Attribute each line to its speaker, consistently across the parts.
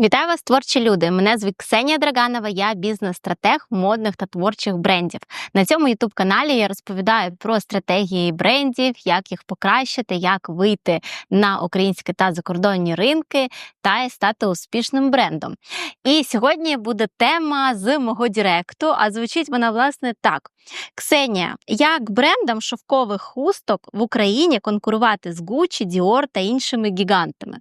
Speaker 1: Вітаю вас, творчі люди! Мене звуть Ксенія Драганова, я бізнес-стратег модних та творчих брендів. На цьому youtube каналі я розповідаю про стратегії брендів, як їх покращити, як вийти на українські та закордонні ринки та стати успішним брендом. І сьогодні буде тема з мого директу, а звучить вона власне так: Ксенія, як брендам шовкових хусток в Україні конкурувати з Gucci, Dior та іншими гігантами?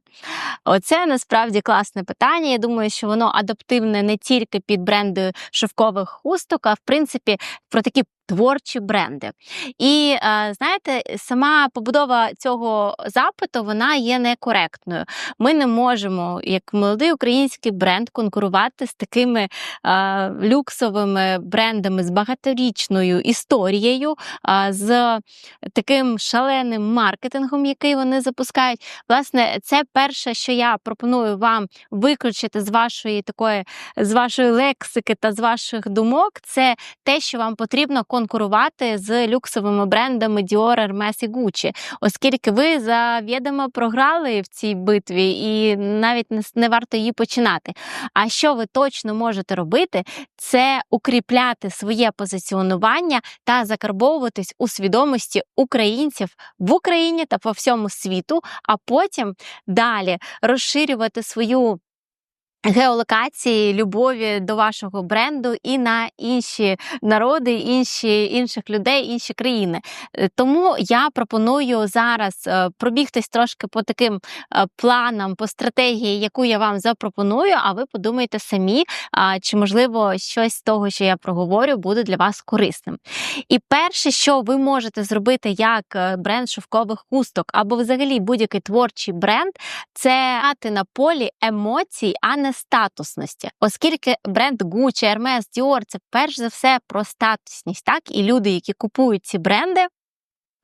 Speaker 1: Оце насправді класне питання. Я думаю, що воно адаптивне не тільки під бренди шовкових хусток, а в принципі про такі творчі бренди. І е, знаєте, сама побудова цього запиту вона є некоректною. Ми не можемо, як молодий український бренд, конкурувати з такими е, люксовими брендами з багаторічною історією, з таким шаленим маркетингом, який вони запускають. Власне, це перше, що я пропоную вам виключити з вашої такої, з вашої лексики та з ваших думок, це те, що вам потрібно конкурувати з люксовими брендами Dior, Hermes і Gucci, оскільки ви завідомо програли в цій битві і навіть не, не варто її починати. А що ви точно можете робити, це укріпляти своє позиціонування та закарбовуватись у свідомості українців в Україні та по всьому світу, а потім далі розширювати свою геолокації, любові до вашого бренду і на інші народи, інші інших людей, інші країни. Е, Тому я пропоную зараз е, пробігтись трошки по таким е, планам, по стратегії, яку я вам запропоную, а ви подумайте самі, чи можливо щось з того, що я проговорю, буде для вас корисним. І перше, що ви можете зробити як бренд шовкових хусток, або взагалі будь-який творчий бренд, це мати на полі емоцій, а не статусності. Оскільки бренд Gucci, Hermes, Dior – це перш за все про статусність, так і люди, які купують ці бренди.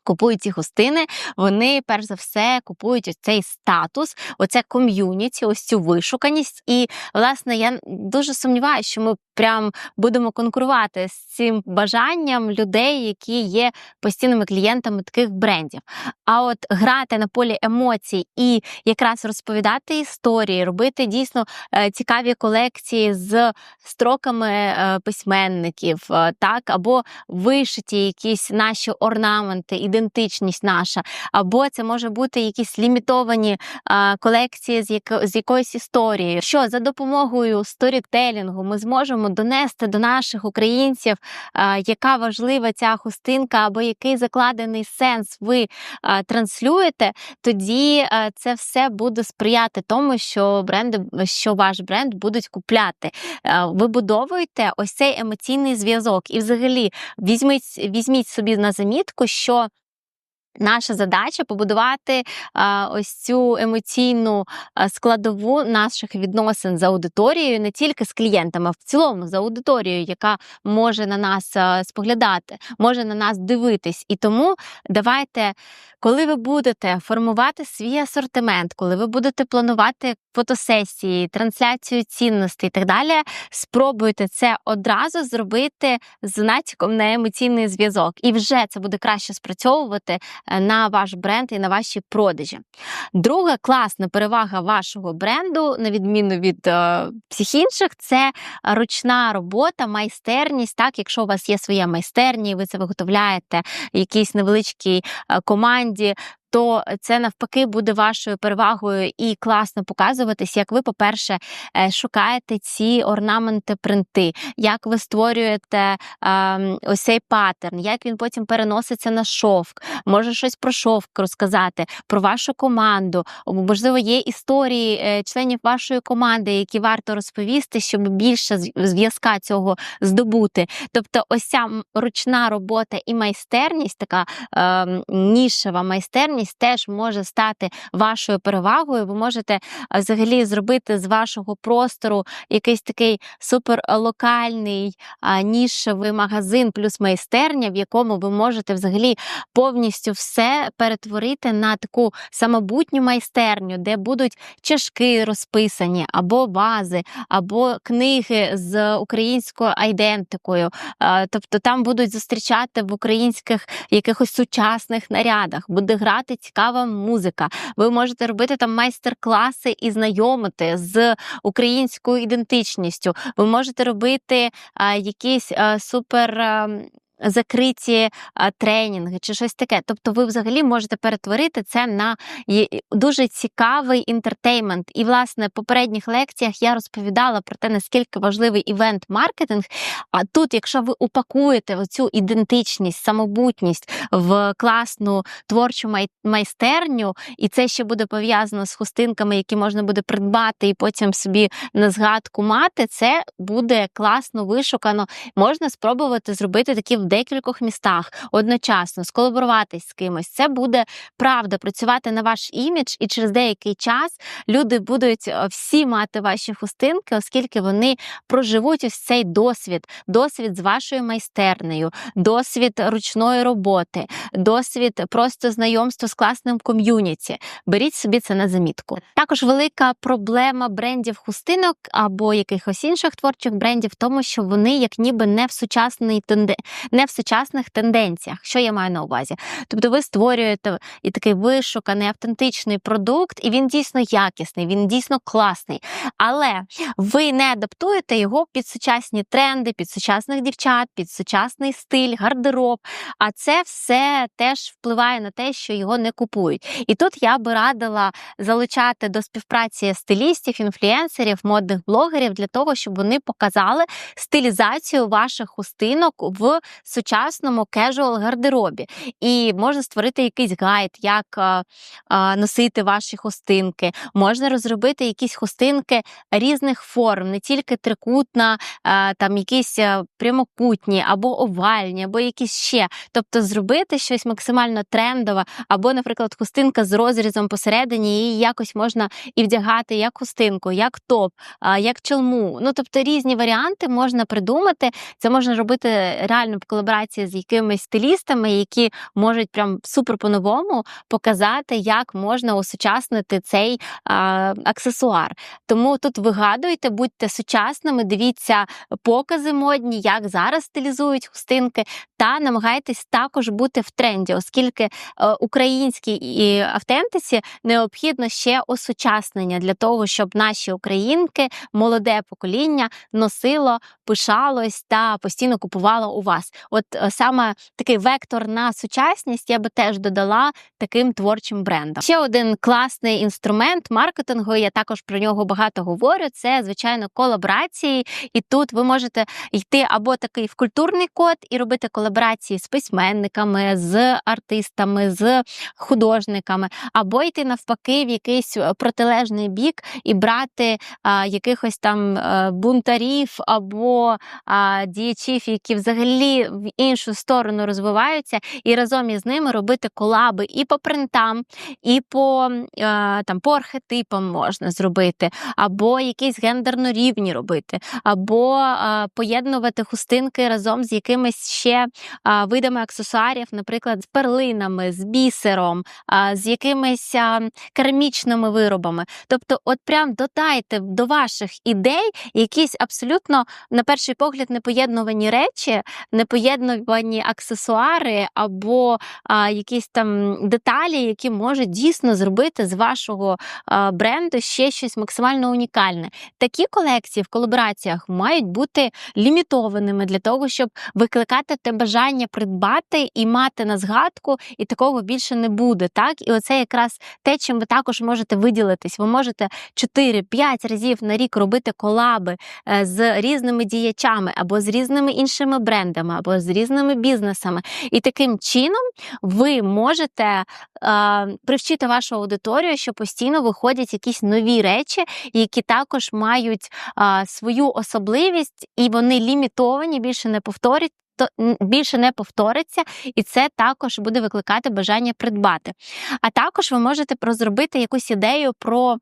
Speaker 1: Купують ці гостини, вони перш за все купують ось цей статус, оце ком'юніті, ось цю вишуканість. І власне я дуже сумніваюся, що ми прям будемо конкурувати з цим бажанням людей, які є постійними клієнтами таких брендів. А от грати на полі емоцій і якраз розповідати історії, робити дійсно е, цікаві колекції з строками е, письменників, е, так або вишиті якісь наші орнаменти, ідентичність наша, або це може бути якісь лімітовані колекції з якоюсь історією. Що за допомогою сторітелінгу ми зможемо донести до наших українців, яка важлива ця хустинка, або який закладений сенс ви транслюєте, тоді це все буде сприяти тому, що бренди, що ваш бренд будуть купляти. Вибудовуйте ось цей емоційний зв'язок. І, взагалі, візьміть, візьміть собі на замітку, що. Наша задача побудувати ось цю емоційну складову наших відносин з аудиторією, не тільки з клієнтами, а в цілому з аудиторією, яка може на нас споглядати, може на нас дивитись. І тому давайте, коли ви будете формувати свій асортимент, коли ви будете планувати фотосесії, трансляцію цінностей і так далі, спробуйте це одразу зробити з натяком на емоційний зв'язок, і вже це буде краще спрацьовувати на ваш бренд і на ваші продажі. Друга класна перевага вашого бренду, на відміну від е, всіх інших, це ручна робота, майстерність. Так, якщо у вас є своя майстерня, і ви це виготовляєте якійсь невеличкій е, команді. То це навпаки буде вашою перевагою і класно показуватись, як ви, по-перше, е, шукаєте ці орнаменти принти, як ви створюєте е, ось цей паттерн, як він потім переноситься на шовк. Може щось про шовк розказати, про вашу команду. Можливо, є історії е, членів вашої команди, які варто розповісти, щоб більше зв'язка цього здобути. Тобто, ось ця ручна робота і майстерність, така е, нішева майстерність теж може стати вашою перевагою. Ви можете взагалі зробити з вашого простору якийсь такий суперлокальний нішевий магазин плюс майстерня, в якому ви можете взагалі повністю все перетворити на таку самобутню майстерню, де будуть чашки розписані, або вази, або книги з українською айдентикою. Тобто там будуть зустрічати в українських якихось сучасних нарядах, буде грати грати цікава музика. Ви можете робити там майстер-класи і знайомити з українською ідентичністю. Ви можете робити а, якісь а, супер. А, Закриті тренінги чи щось таке. Тобто, ви взагалі можете перетворити це на дуже цікавий інтертеймент. І, власне, в попередніх лекціях я розповідала про те, наскільки важливий івент-маркетинг. А тут, якщо ви упакуєте оцю ідентичність, самобутність в класну творчу майстерню, і це ще буде пов'язано з хустинками, які можна буде придбати і потім собі на згадку мати, це буде класно вишукано. Можна спробувати зробити такі в декількох містах одночасно, сколаборуватись з кимось. Це буде правда працювати на ваш імідж, і через деякий час люди будуть е, всі мати ваші хустинки, оскільки вони проживуть ось цей досвід, досвід з вашою майстернею, досвід ручної роботи, досвід просто знайомства з класним ком'юніті. Беріть собі це на замітку. Також велика проблема брендів хустинок або якихось інших творчих брендів в тому, що вони як ніби не в сучасний тенде... не в сучасних тенденціях. Що я маю на увазі? Тобто ви створюєте і такий вишуканий автентичний продукт, і він дійсно якісний, він дійсно класний. Але ви не адаптуєте його під сучасні тренди, під сучасних дівчат, під сучасний стиль, гардероб. А це все теж впливає на те, що його не купують. І тут я би радила залучати до співпраці стилістів, інфлюенсерів, модних блогерів для того, щоб вони показали стилізацію ваших хустинок в сучасному кежуал гардеробі. І можна створити якийсь гайд, як а, а, носити ваші хустинки. Можна розробити якісь хустинки різних форм, не тільки трикутна, а, там якісь прямокутні або овальні, або якісь ще. Тобто зробити щось максимально трендове, або, наприклад, хустинка з розрізом посередині, її якось можна і вдягати як хустинку, як топ, як чолму. Ну тобто різні варіанти можна придумати. Це можна робити реально в колаборації з якимись стилістами, які можуть прям супер по-новому показати, як можна осучаснити цей а, аксесуар. Тому тут вигадуйте, будьте сучасними, дивіться покази модні, як зараз стилізують хустинки, та намагайтесь також бути в тренді, оскільки е, українській і автентиці необхідно ще осучаснення для того, щоб наші українки, молоде покоління носило, пишалось та постійно купувало у вас. От е, саме такий вектор на сучасність я би теж додала таким творчим брендам. Ще один класний інструмент маркетингу. Я також про нього багато говорю. Це звичайно колаборації, і тут ви можете йти або такий в культурний код і робити колаборації з письменниками, з артистами, з художниками, або йти навпаки в якийсь е, протилежний бік і брати а, якихось там а, бунтарів або а, діячів, які взагалі в іншу сторону розвиваються, і разом із ними робити колаби і по принтам, і по е, там по архетипам можна зробити, або якісь гендерно рівні робити, або е, поєднувати хустинки разом з якимись ще е, видами аксесуарів, наприклад, з перлинами, з бісером, з якимись керамічними виробами. Тобто, от прям додайте до ваших ідей якісь абсолютно, на перший погляд, непоєднувані речі, непоєднувані аксесуари або а, якісь там деталі, які можуть дійсно зробити з вашого а, бренду ще щось максимально унікальне. Такі колекції в колабораціях мають бути лімітованими для того, щоб викликати те бажання придбати і мати на згадку, і такого більше не буде. Так, і оце якраз те, чим ви також можете виділитись. Ви можете 4-5 разів на рік робити колаби е, з різними діячами або з різними іншими брендами, або з різними бізнесами. І таким чином ви можете е, привчити вашу аудиторію, що постійно виходять якісь нові речі, які також мають е, свою особливість, і вони лімітовані, більше не повторять. То більше не повториться, і це також буде викликати бажання придбати. А також ви можете розробити якусь ідею про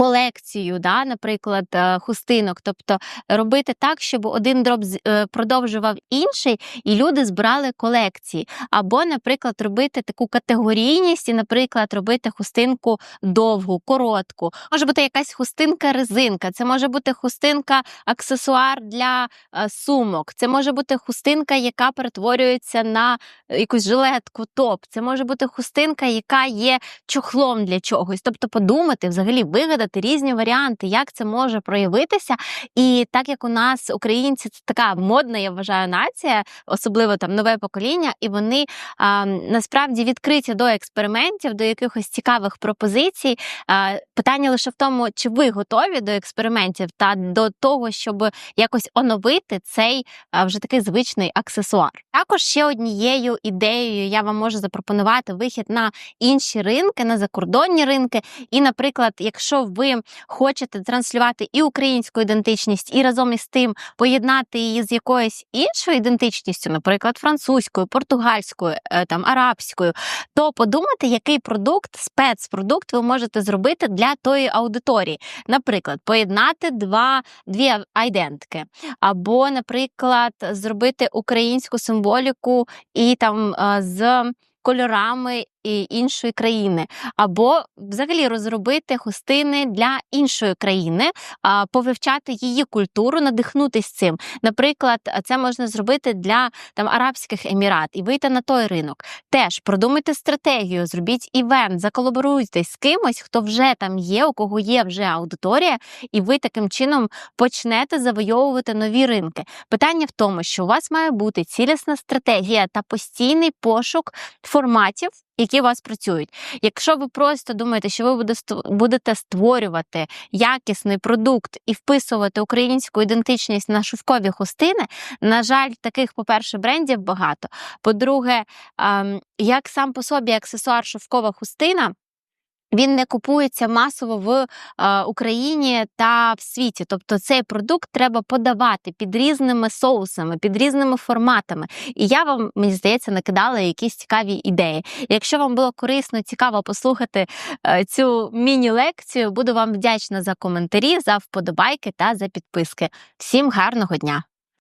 Speaker 1: колекцію, да, наприклад, е, хустинок, тобто робити так, щоб один дроб е, продовжував інший, і люди збирали колекції. Або, наприклад, робити таку категорійність, і, наприклад, робити хустинку довгу, коротку. Може бути якась хустинка-резинка, це може бути хустинка аксесуар для е, сумок, це може бути хустинка, яка перетворюється на якусь жилетку, топ. Це може бути хустинка, яка є чохлом для чогось. Тобто подумати, взагалі вигадати різні варіанти, як це може проявитися. І так як у нас українці це така модна, я вважаю, нація, особливо там нове покоління, і вони а, насправді відкриті до експериментів, до якихось цікавих пропозицій. А, питання лише в тому, чи ви готові до експериментів та до того, щоб якось оновити цей а, вже такий звичний аксесуар. Також ще однією ідеєю я вам можу запропонувати вихід на інші ринки, на закордонні ринки. І, наприклад, якщо ви хочете транслювати і українську ідентичність, і разом із тим поєднати її з якоюсь іншою ідентичністю, наприклад, французькою, португальською, е, там арабською, то подумайте, який продукт, спецпродукт ви можете зробити для тої аудиторії. Наприклад, поєднати два дві айдентики, або, наприклад, зробити українську символіку і там е, з кольорами і іншої країни, або взагалі розробити хустини для іншої країни, повивчати її культуру, надихнутись цим. Наприклад, це можна зробити для там Арабських Емірат і вийти на той ринок. Теж продумайте стратегію, зробіть івент, заколаборуйтесь з кимось, хто вже там є, у кого є вже аудиторія, і ви таким чином почнете завойовувати нові ринки. Питання в тому, що у вас має бути цілісна стратегія та постійний пошук форматів. Які у вас працюють. Якщо ви просто думаєте, що ви будете створювати якісний продукт і вписувати українську ідентичність на шовкові хустини, на жаль, таких, по-перше, брендів багато. По-друге, як сам по собі аксесуар шовкова хустина. Він не купується масово в е, Україні та в світі. Тобто цей продукт треба подавати під різними соусами, під різними форматами. І я вам, мені здається, накидала якісь цікаві ідеї. Якщо вам було корисно, цікаво послухати е, цю міні-лекцію, буду вам вдячна за коментарі, за вподобайки та за підписки. Всім гарного дня!